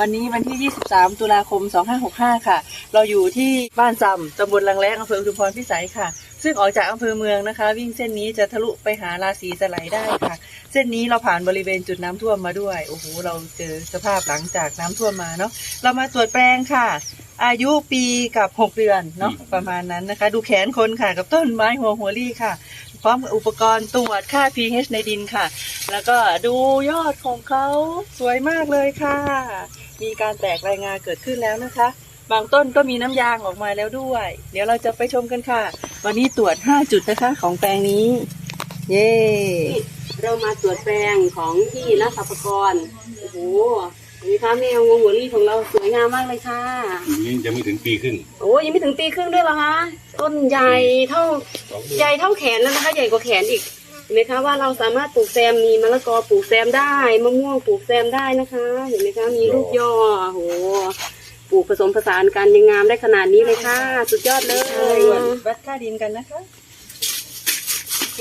วันนี้วันที่ 23 ตุลาคม 2565 ค่ะ เราอยู่ที่บ้านซำตำบลลังแร้อำเภออุทุมพรพิสัยค่ะ ซึ่งออกจากอำเภอเมืองนะคะ วิ่งเส้นนี้จะทะลุไปหาราศีสไลด์ได้ค่ะ เส้นนี้เราผ่านบริเวณจุดน้ำท่วมมาด้วย โอ้โห เราเจอสภาพหลังจากน้ำท่วมมาเนาะ เรามาตรวจแปลงค่ะ อายุปีกับ 6 เดือนเนาะ ประมาณนั้นนะคะ ดูแขนคนค่ะ กับต้นไม้หัวหัวรี่ค่ะพร้อมกับอุปกรณ์ตรวจค่า pH ในดินค่ะ แล้วก็ดูยอดของเขาสวยมากเลยค่ะ มีการแตกรายงานเกิดขึ้นแล้วนะคะ บางต้นก็มีน้ำยางออกมาแล้วด้วย เดี๋ยวเราจะไปชมกันค่ะ วันนี้ตรวจ 5 จุดนะคะของแปลงนี้ เย้เรามาตรวจแปลงของที่นักสรรพากรโอ้โหเห็นไหมคะแมวงวงหัวลี่ของเราสวยงามมากเลยค่ะนี่ยังไม่ถึงปีครึ่งโอ้ยังไม่ถึงปีครึ่งด้วยเหรอคะต้นใหญ่เท่าสองเดือนใหญ่เท่าแขนแล้วนะคะ ใหญ่กว่าแขนอีก เห็นไหมคะว่าเราสามารถปลูกแซมมีมะละกอปลูกแซมได้มะม่วงปลูกแซมได้นะคะ เห็นไหมคะมีลูกย่อโหปลูกผสมผสานกันยังงามได้ขนาดนี้เลยค่ะ สุดยอดเลยวจวัดค่าดินกันนะคะโอเค